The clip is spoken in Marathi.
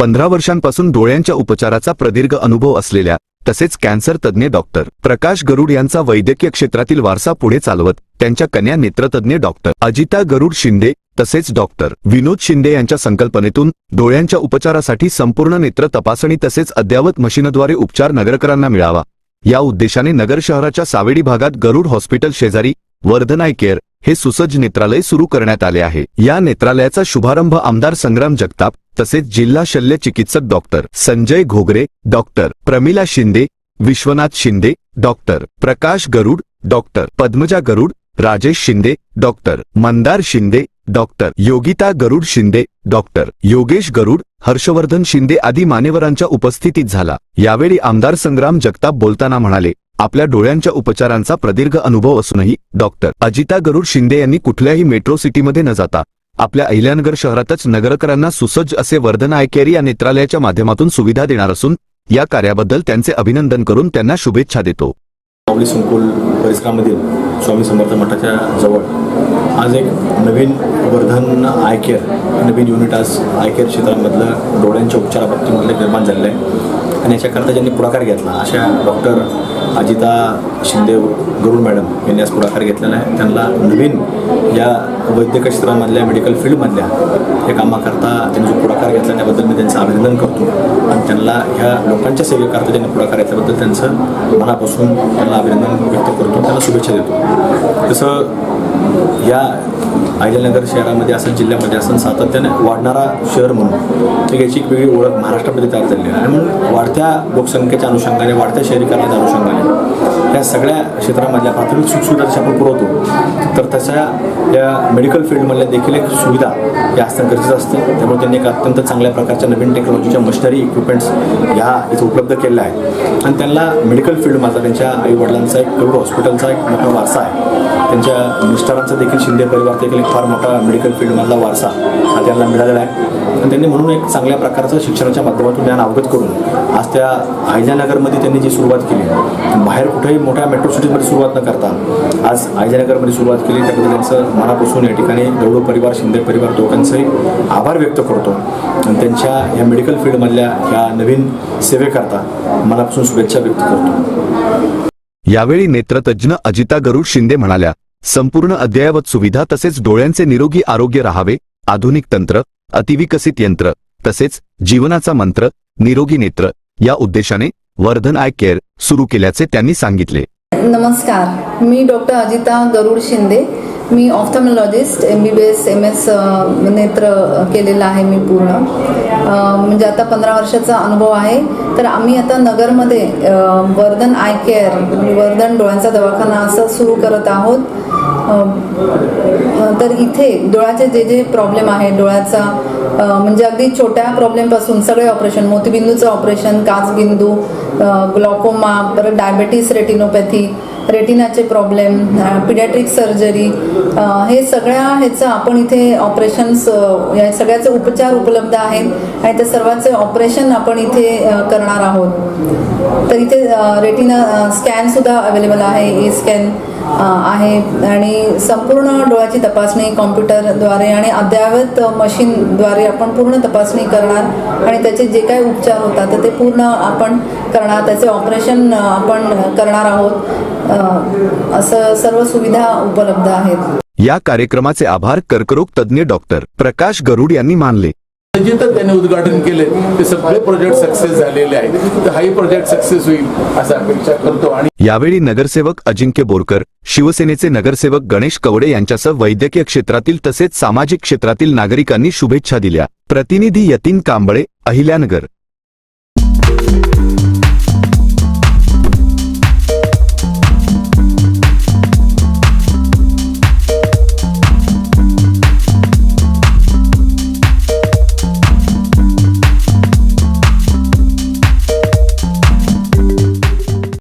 पंधरा वर्षांपासून डोळ्यांच्या उपचाराचा प्रदीर्घ अनुभव असलेल्या तसेच कॅन्सर तज्ज्ञ डॉक्टर प्रकाश गरुड यांचा वैद्यकीय क्षेत्रातील वारसा पुढे चालवत त्यांच्या कन्या नेत्रतज्ञ डॉक्टर अजिता गरुड शिंदे तसेच डॉक्टर विनोद शिंदे यांच्या संकल्पनेतून डोळ्यांच्या उपचारासाठी संपूर्ण नेत्र तपासणी तसेच अद्ययावत मशीनद्वारे उपचार नगरकरांना मिळावा. या उद्देशाने नगर शहराच्या सावेडी भागात गरुड हॉस्पिटल शेजारी वर्धनाय केअर हे सुसज्ज नेत्रालय सुरू करण्यात आले आहे. या नेत्रालयाचा शुभारंभ आमदार संग्राम जगताप तसेच जिल्हा शल्य चिकित्सक doctor Sanjay Ghogare doctor Pramila Shinde Vishwanath Shinde doctor Prakash Garud doctor Padmaja Garud Rajesh Shinde doctor Mandar Shinde doctor Yogita Garud Shinde doctor Yogesh Garud Harshvardhan Shinde आदी मान्यवरांच्या उपस्थितीत झाला. यावेळी आमदार संग्राम जगताप बोलताना म्हणाले आपल्या डोळ्यांच्या उपचारांचा प्रदीर्घ अनुभव असूनही डॉक्टर अजिता गरुड शिंदे यांनी कुठल्याही मेट्रो सिटीमध्ये न जाता आपल्या अहिल्यानगर शहरातच नगरकरांना सुसज्ज असे वर्धन आयकेरी या नेत्रालयाच्या माध्यमातून सुविधा देणार असून या कार्याबद्दल त्यांचे अभिनंदन करून त्यांना शुभेच्छा देतो. माऊली संकुल परिसरामधील स्वामी समर्थ मठाच्या जवळ आज एक नवीन वर्धन आय केअर नवीन युनिट आज आय केअर क्षेत्रामधलं डोळ्यांच्या उपचाराबाबतीमधलं निर्माण झालेलं आहे. आणि याच्याकरता ज्यांनी पुढाकार घेतला अशा डॉक्टर अजिता शिंदे गरुड मॅडम यांनी आज पुढाकार घेतलेला आहे. त्यांना नवीन या वैद्यक क्षेत्रामधल्या मेडिकल फील्डमधल्या या कामाकरता त्यांनी जो पुढाकार घेतला त्याबद्दल मी त्यांचं अभिनंदन करतो. आणि त्यांना ह्या लोकांच्या सेवेकरता त्यांनी पुढाकार घेतल्याबद्दल त्यांचं मनापासून त्यांना अभिनंदन व्यक्त करतो त्यांना शुभेच्छा देतो. तसं या अहिल्यानगर शहरामध्ये असेल जिल्ह्यामध्ये असेल सातत्याने वाढणारा शहर म्हणून. एक याची एक वेगळी ओळख महाराष्ट्रामध्ये तयार झालेली आहे. आणि म्हणून वाढत्या लोकसंख्येच्या अनुषंगाने वाढत्या शहरीकरणाच्या अनुषंगाने या सगळ्या क्षेत्रामधल्या प्राथमिक सुखसुविधा जशा आपण पुरवतो तर तशा या मेडिकल फील्डमधल्या देखील एक सुविधा या असणं गरजेचं असतं. त्यामुळे त्यांनी एक अत्यंत चांगल्या प्रकारच्या नवीन टेक्नॉलॉजीच्या मशिनरी इक्विपमेंट्स ह्या इथं उपलब्ध केलेल्या आहेत. आणि त्यांना मेडिकल फील्डमधला त्यांच्या आईवडिलांचा एक करोड हॉस्पिटलचा एक मोठा वारसा आहे. त्यांच्या मिस्टरांचा देखील शिंदे परिवार देखील एक फार मोठा मेडिकल फील्डमधला वारसा हा त्यांना मिळालेला आहे. आणि त्यांनी म्हणून एक चांगल्या प्रकारचं शिक्षणाच्या माध्यमातून ज्ञान अवगत करून आज त्या आयजानगरमध्ये त्यांनी जी सुरुवात केली बाहेर कुठेही मोठ्या मेट्रो सिटीजमध्ये सुरुवात न करता आज आयजानगरमध्ये सुरुवात केली. त्याबद्दल त्यांचं मनापासून या ठिकाणी गौरव परिवार शिंदे परिवार दोघांचंही आभार व्यक्त करतो. आणि त्यांच्या ह्या मेडिकल फील्डमधल्या ह्या नवीन सेवेकरता मनापासून शुभेच्छा व्यक्त करतो. यावेळी नेत्रतज्ज्ञ अजिता गरुड शिंदे म्हणाल्या संपूर्ण अद्ययावत सुविधा तसेच डोळ्यांचे निरोगी आरोग्य राहावे आधुनिक तंत्र अतिविकसित यंत्र तसेच जीवनाचा मंत्र निरोगी नेत्र या उद्देशाने वर्धन आय केअर सुरू केल्याचे त्यांनी सांगितले. नमस्कार मी डॉक्टर अजिता गरुड शिंदे. मी ophthalmologist M B B S M S नेत्र केलेलं आहे मी पूर्ण. म्हणजे आता पंधरा वर्षाचा अनुभव आहे. तर आम्ही आता नगरमध्ये वर्धन आय केअर म्हणजे वर्धन डोळ्यांचा दवाखाना असं सुरू करत आहोत. तर इथे डोळ्याचे जे जे प्रॉब्लेम आहे डोळ्याचा म्हणजे अगदी छोट्या प्रॉब्लेमपासून सगळे ऑपरेशन मोतीबिंदूचं ऑपरेशन काचबिंदू ग्लॉकोमा परत डायबेटीस रेटिनोपॅथी रेटिनाचे प्रॉब्लेम पिडियाट्रिक सर्जरी हे सगळ्या ह्याचं आपण इथे ऑपरेशन्स या सगळ्याचे उपचार उपलब्ध आहेत आणि त्या सर्वांचे ऑपरेशन आपण इथे करणार आहोत. तर इथे रेटिना स्कॅनसुद्धा अवेलेबल आहे ए स्कॅन आहे आणि संपूर्ण डोळ्याची तपासणी कॉम्प्युटरद्वारे आणि अद्ययावत मशीनद्वारे आपण पूर्ण तपासणी करणार आणि त्याचे जे काही उपचार होतात तर ते पूर्ण आपण करणार त्याचे ऑपरेशन आपण करणार आहोत. असं सर्व सुविधा उपलब्ध आहेत. या कार्यक्रमाचे आभार कर्करोग तज्ज्ञ डॉक्टर प्रकाश गरुड यांनी मानले. जे तर त्याने उद्घाटन केले ते सगळे प्रोजेक्ट सक्सेस झालेले आहेत. तर हाही प्रोजेक्ट सक्सेस होईल असं अपेक्षा करतो. आणि यावेळी नगरसेवक अजिंक्य बोरकर शिवसेनेचे नगरसेवक गणेश कवडे यांच्यासह वैद्यकीय क्षेत्रातील तसेच सामाजिक क्षेत्रातील नागरिकांनी शुभेच्छा दिल्या. प्रतिनिधी यतीन कांबळे अहिल्यानगर.